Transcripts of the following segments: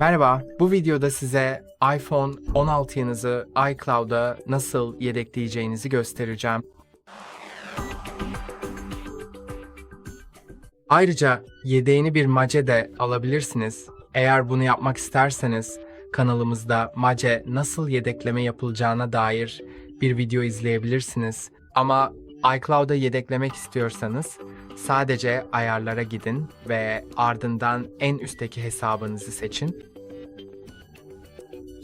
Merhaba, bu videoda size iPhone 16'nızı iCloud'a nasıl yedekleyeceğinizi göstereceğim. Ayrıca yedeğini bir Mace de alabilirsiniz. Eğer bunu yapmak isterseniz kanalımızda Mace nasıl yedekleme yapılacağına dair bir video izleyebilirsiniz. Ama iCloud'a yedeklemek istiyorsanız sadece ayarlara gidin ve ardından en üstteki hesabınızı seçin.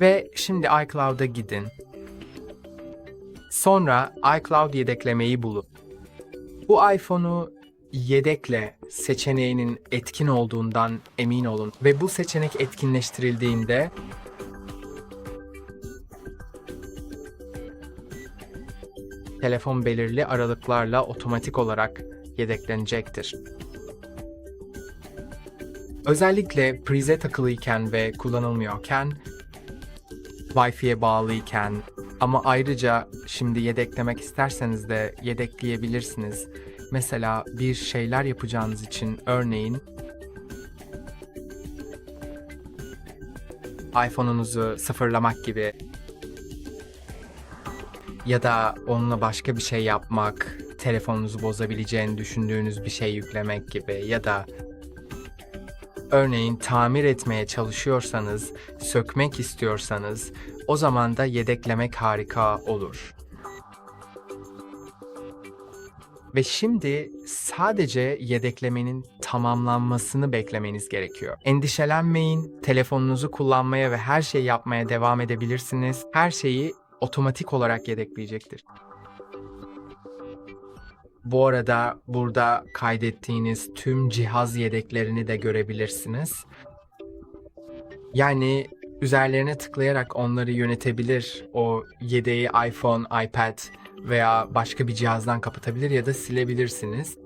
Ve şimdi iCloud'a gidin. Sonra iCloud yedeklemeyi bulun. Bu iPhone'u yedekle seçeneğinin etkin olduğundan emin olun ve bu seçenek etkinleştirildiğinde telefon belirli aralıklarla otomatik olarak yedeklenecektir. Özellikle prize takılıyken ve kullanılmıyorken, Wi-Fi'ye bağlıyken ama ayrıca şimdi yedeklemek isterseniz de yedekleyebilirsiniz. Mesela bir şeyler yapacağınız için örneğin iPhone'unuzu sıfırlamak gibi ya da onunla başka bir şey yapmak, telefonunuzu bozabileceğini düşündüğünüz bir şey yüklemek gibi ya da örneğin tamir etmeye çalışıyorsanız, sökmek istiyorsanız o zaman da yedeklemek harika olur. Ve şimdi sadece yedeklemenin tamamlanmasını beklemeniz gerekiyor. Endişelenmeyin, telefonunuzu kullanmaya ve her şeyi yapmaya devam edebilirsiniz. Her şeyi otomatik olarak yedekleyecektir. Bu arada burada kaydettiğiniz tüm cihaz yedeklerini de görebilirsiniz. Yani üzerlerine tıklayarak onları yönetebilir. O yedeği iPhone, iPad veya başka bir cihazdan kapatabilir ya da silebilirsiniz.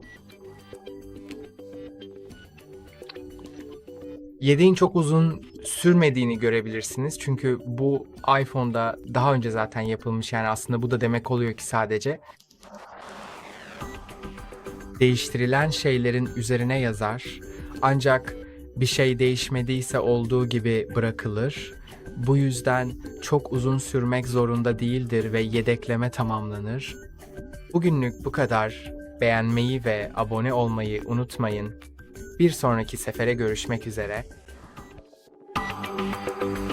Yedeğin çok uzun sürmediğini görebilirsiniz. Çünkü bu iPhone'da daha önce zaten yapılmış. Yani aslında bu da demek oluyor ki sadece değiştirilen şeylerin üzerine yazar. Ancak bir şey değişmediyse olduğu gibi bırakılır. Bu yüzden çok uzun sürmek zorunda değildir ve yedekleme tamamlanır. Bugünlük bu kadar. Beğenmeyi ve abone olmayı unutmayın. Bir sonraki sefere görüşmek üzere. Música